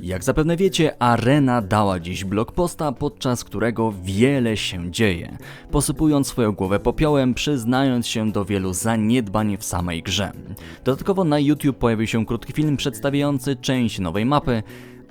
Jak zapewne wiecie, Arena dała dziś blog posta, podczas którego wiele się dzieje, posypując swoją głowę popiołem, przyznając się do wielu zaniedbań w samej grze. Dodatkowo na YouTube pojawił się krótki film przedstawiający część nowej mapy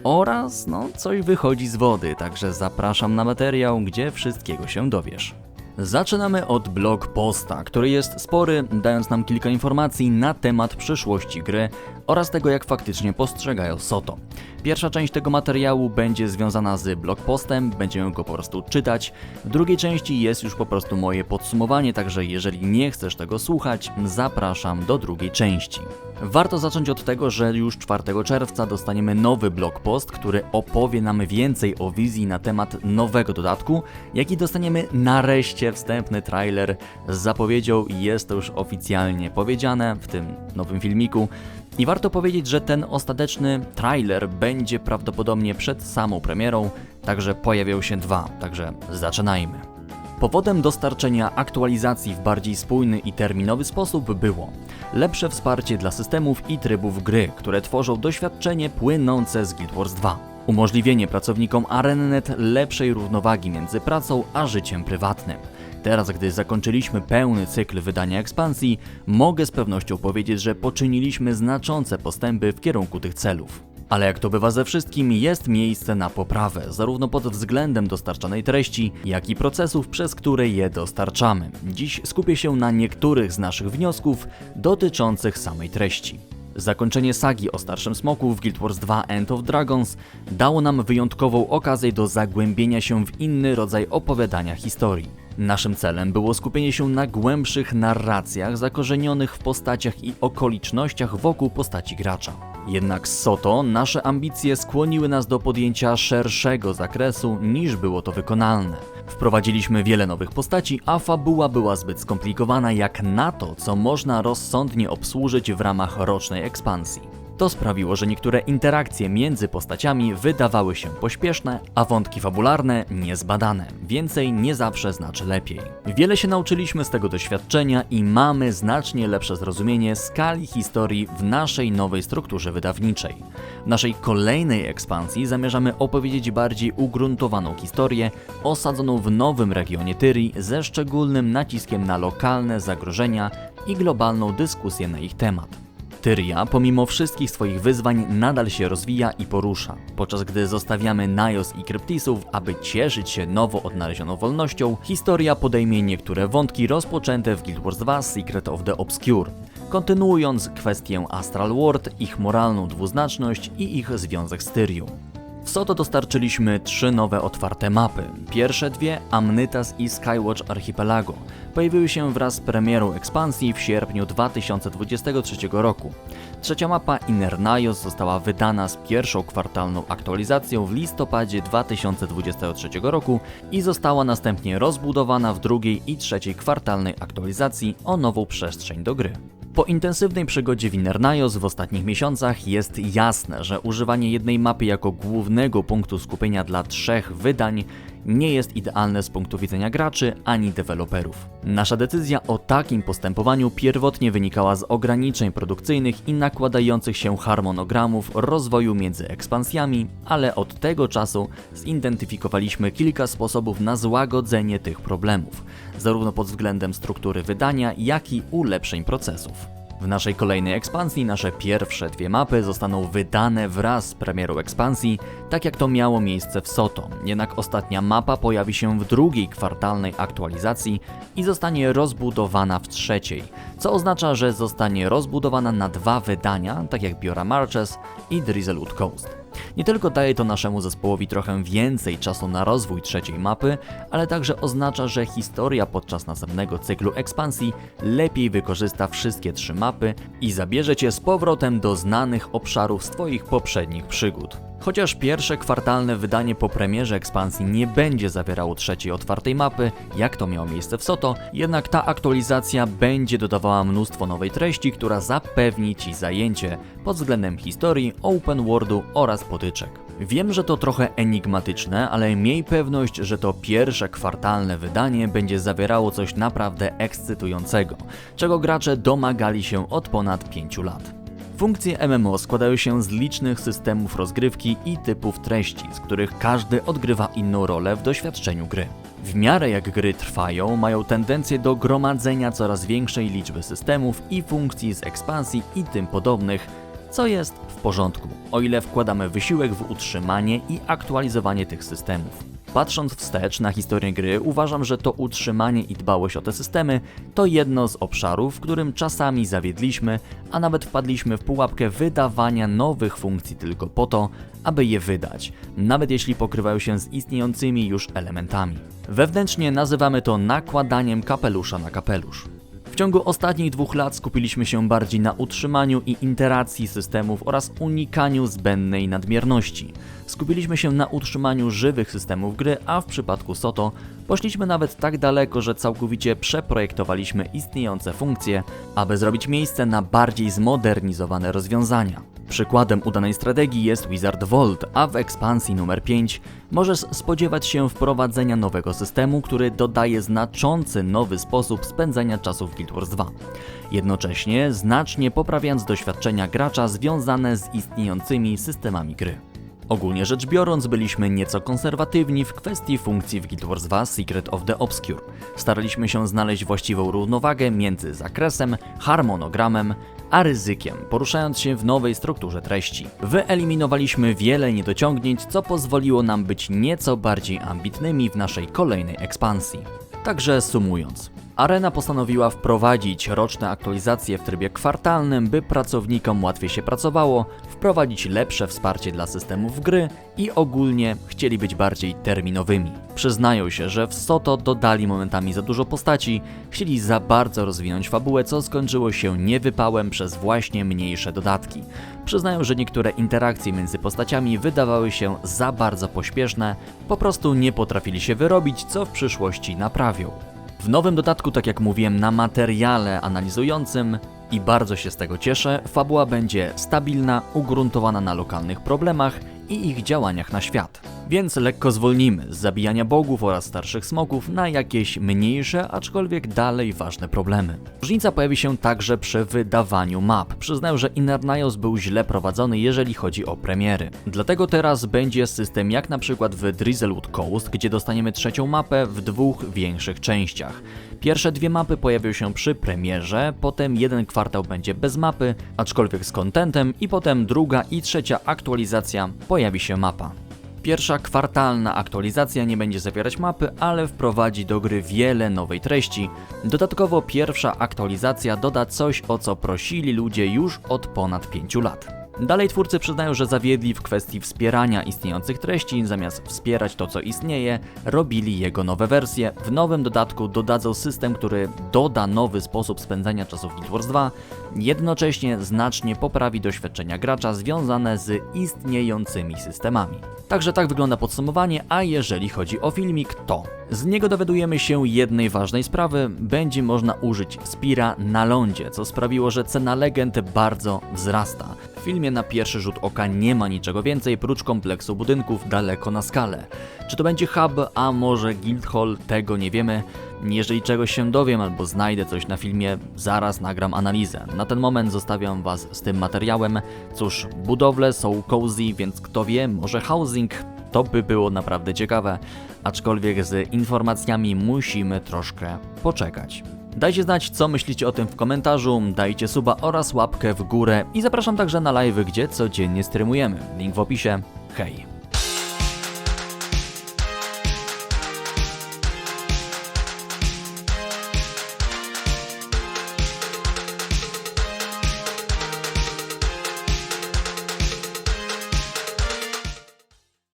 oraz, no, coś wychodzi z wody, także zapraszam na materiał, gdzie wszystkiego się dowiesz. Zaczynamy od blog posta, który jest spory, dając nam kilka informacji na temat przyszłości gry oraz tego, jak faktycznie postrzegają Soto. Pierwsza część tego materiału będzie związana z blog postem, będziemy go po prostu czytać. W drugiej części jest już po prostu moje podsumowanie, także jeżeli nie chcesz tego słuchać, zapraszam do drugiej części. Warto zacząć od tego, że już 4 czerwca dostaniemy nowy blog post, który opowie nam więcej o wizji na temat nowego dodatku, jaki dostaniemy nareszcie wstępny trailer z zapowiedzią jest to już oficjalnie powiedziane w tym nowym filmiku. I warto powiedzieć, że ten ostateczny trailer będzie prawdopodobnie przed samą premierą, także pojawią się dwa, także zaczynajmy. Powodem dostarczenia aktualizacji w bardziej spójny i terminowy sposób było lepsze wsparcie dla systemów i trybów gry, które tworzą doświadczenie płynące z Guild Wars 2. Umożliwienie pracownikom ArenaNet lepszej równowagi między pracą a życiem prywatnym. Teraz, gdy zakończyliśmy pełny cykl wydania ekspansji, mogę z pewnością powiedzieć, że poczyniliśmy znaczące postępy w kierunku tych celów. Ale jak to bywa ze wszystkim, jest miejsce na poprawę, zarówno pod względem dostarczanej treści, jak i procesów, przez które je dostarczamy. Dziś skupię się na niektórych z naszych wniosków dotyczących samej treści. Zakończenie sagi o Starszym Smoku w Guild Wars 2 End of Dragons dało nam wyjątkową okazję do zagłębienia się w inny rodzaj opowiadania historii. Naszym celem było skupienie się na głębszych narracjach zakorzenionych w postaciach i okolicznościach wokół postaci gracza. Jednak z Soto nasze ambicje skłoniły nas do podjęcia szerszego zakresu niż było to wykonalne. Wprowadziliśmy wiele nowych postaci, a fabuła była zbyt skomplikowana jak na to, co można rozsądnie obsłużyć w ramach rocznej ekspansji. To sprawiło, że niektóre interakcje między postaciami wydawały się pośpieszne, a wątki fabularne niezbadane. Więcej nie zawsze znaczy lepiej. Wiele się nauczyliśmy z tego doświadczenia i mamy znacznie lepsze zrozumienie skali historii w naszej nowej strukturze wydawniczej. W naszej kolejnej ekspansji zamierzamy opowiedzieć bardziej ugruntowaną historię osadzoną w nowym regionie Tyrii ze szczególnym naciskiem na lokalne zagrożenia i globalną dyskusję na ich temat. Tyria, pomimo wszystkich swoich wyzwań, nadal się rozwija i porusza, podczas gdy zostawiamy Najos i Kryptisów, aby cieszyć się nowo odnalezioną wolnością, historia podejmie niektóre wątki rozpoczęte w Guild Wars 2 Secret of the Obscure, kontynuując kwestię Astral World, ich moralną dwuznaczność i ich związek z Tyrią. W Soto dostarczyliśmy trzy nowe otwarte mapy. Pierwsze dwie, Amnytas i Skywatch Archipelago, pojawiły się wraz z premierą ekspansji w sierpniu 2023 roku. Trzecia mapa Innernaios została wydana z pierwszą kwartalną aktualizacją w listopadzie 2023 roku i została następnie rozbudowana w drugiej i trzeciej kwartalnej aktualizacji o nową przestrzeń do gry. Po intensywnej przygodzie w Innernaios w ostatnich miesiącach jest jasne, że używanie jednej mapy jako głównego punktu skupienia dla trzech wydań nie jest idealne z punktu widzenia graczy ani deweloperów. Nasza decyzja o takim postępowaniu pierwotnie wynikała z ograniczeń produkcyjnych i nakładających się harmonogramów rozwoju między ekspansjami, ale od tego czasu zidentyfikowaliśmy kilka sposobów na złagodzenie tych problemów, zarówno pod względem struktury wydania, jak i ulepszeń procesów. W naszej kolejnej ekspansji nasze pierwsze dwie mapy zostaną wydane wraz z premierą ekspansji, tak jak to miało miejsce w Soto. Jednak ostatnia mapa pojawi się w drugiej kwartalnej aktualizacji i zostanie rozbudowana w trzeciej, co oznacza, że zostanie rozbudowana na dwa wydania, tak jak Biora Marches i Drizzlewood Coast. Nie tylko daje to naszemu zespołowi trochę więcej czasu na rozwój trzeciej mapy, ale także oznacza, że historia podczas następnego cyklu ekspansji lepiej wykorzysta wszystkie trzy mapy i zabierze cię z powrotem do znanych obszarów z Twoich poprzednich przygód. Chociaż pierwsze kwartalne wydanie po premierze ekspansji nie będzie zawierało trzeciej otwartej mapy, jak to miało miejsce w Soto, jednak ta aktualizacja będzie dodawała mnóstwo nowej treści, która zapewni Ci zajęcie pod względem historii, open worldu oraz potyczek. Wiem, że to trochę enigmatyczne, ale miej pewność, że to pierwsze kwartalne wydanie będzie zawierało coś naprawdę ekscytującego, czego gracze domagali się od ponad 5 lat. Funkcje MMO składają się z licznych systemów rozgrywki i typów treści, z których każdy odgrywa inną rolę w doświadczeniu gry. W miarę jak gry trwają, mają tendencję do gromadzenia coraz większej liczby systemów i funkcji z ekspansji i tym podobnych, co jest w porządku, o ile wkładamy wysiłek w utrzymanie i aktualizowanie tych systemów. Patrząc wstecz na historię gry, uważam, że to utrzymanie i dbałość o te systemy to jedno z obszarów, w którym czasami zawiedliśmy, a nawet wpadliśmy w pułapkę wydawania nowych funkcji tylko po to, aby je wydać, nawet jeśli pokrywają się z istniejącymi już elementami. Wewnętrznie nazywamy to nakładaniem kapelusza na kapelusz. Ciągu ostatnich dwóch lat skupiliśmy się bardziej na utrzymaniu i interacji systemów oraz unikaniu zbędnej nadmierności. Skupiliśmy się na utrzymaniu żywych systemów gry, a w przypadku Soto poszliśmy nawet tak daleko, że całkowicie przeprojektowaliśmy istniejące funkcje, aby zrobić miejsce na bardziej zmodernizowane rozwiązania. Przykładem udanej strategii jest Wizard Vault, a w ekspansji numer 5 możesz spodziewać się wprowadzenia nowego systemu, który dodaje znaczący nowy sposób spędzania czasu w Guild Wars 2. Jednocześnie znacznie poprawiając doświadczenia gracza związane z istniejącymi systemami gry. Ogólnie rzecz biorąc, byliśmy nieco konserwatywni w kwestii funkcji w Guild Wars 2 Secret of the Obscure. Staraliśmy się znaleźć właściwą równowagę między zakresem, harmonogramem, a ryzykiem, poruszając się w nowej strukturze treści. Wyeliminowaliśmy wiele niedociągnięć, co pozwoliło nam być nieco bardziej ambitnymi w naszej kolejnej ekspansji. Także sumując, Arena postanowiła wprowadzić roczne aktualizacje w trybie kwartalnym, by pracownikom łatwiej się pracowało, wprowadzić lepsze wsparcie dla systemów gry i ogólnie chcieli być bardziej terminowymi. Przyznają się, że w Soto dodali momentami za dużo postaci, chcieli za bardzo rozwinąć fabułę, co skończyło się niewypałem przez właśnie mniejsze dodatki. Przyznają, że niektóre interakcje między postaciami wydawały się za bardzo pośpieszne, po prostu nie potrafili się wyrobić, co w przyszłości naprawią. W nowym dodatku, tak jak mówiłem, na materiale analizującym i bardzo się z tego cieszę, fabuła będzie stabilna, ugruntowana na lokalnych problemach i ich działaniach na świat. Więc lekko zwolnimy z zabijania bogów oraz starszych smoków na jakieś mniejsze, aczkolwiek dalej ważne problemy. Różnica pojawi się także przy wydawaniu map. Przyznaję, że Inner Niles był źle prowadzony, jeżeli chodzi o premiery. Dlatego teraz będzie system jak na przykład w Drizzlewood Coast, gdzie dostaniemy trzecią mapę w dwóch większych częściach. Pierwsze dwie mapy pojawią się przy premierze, potem jeden kwartał będzie bez mapy, aczkolwiek z kontentem i potem druga i trzecia aktualizacja pojawi się mapa. Pierwsza kwartalna aktualizacja nie będzie zawierać mapy, ale wprowadzi do gry wiele nowej treści. Dodatkowo pierwsza aktualizacja doda coś, o co prosili ludzie już od ponad 5 lat. Dalej twórcy przyznają, że zawiedli w kwestii wspierania istniejących treści, zamiast wspierać to, co istnieje, robili jego nowe wersje. W nowym dodatku dodadzą system, który doda nowy sposób spędzania czasu w Guild Wars 2, jednocześnie znacznie poprawi doświadczenia gracza związane z istniejącymi systemami. Także tak wygląda podsumowanie, a jeżeli chodzi o filmik, to z niego dowiadujemy się jednej ważnej sprawy, będzie można użyć Spira na lądzie, co sprawiło, że cena legend bardzo wzrasta. Filmie na pierwszy rzut oka nie ma niczego więcej prócz kompleksu budynków daleko na skalę. Czy to będzie hub, a może Guildhall, tego nie wiemy. Jeżeli czegoś się dowiem albo znajdę coś na filmie, zaraz nagram analizę. Na ten moment zostawiam Was z tym materiałem. Cóż, budowle są cozy, więc kto wie, może housing to by było naprawdę ciekawe, aczkolwiek z informacjami musimy troszkę poczekać. Dajcie znać, co myślicie o tym w komentarzu, dajcie suba oraz łapkę w górę i zapraszam także na live, gdzie codziennie streamujemy. Link w opisie. Hej!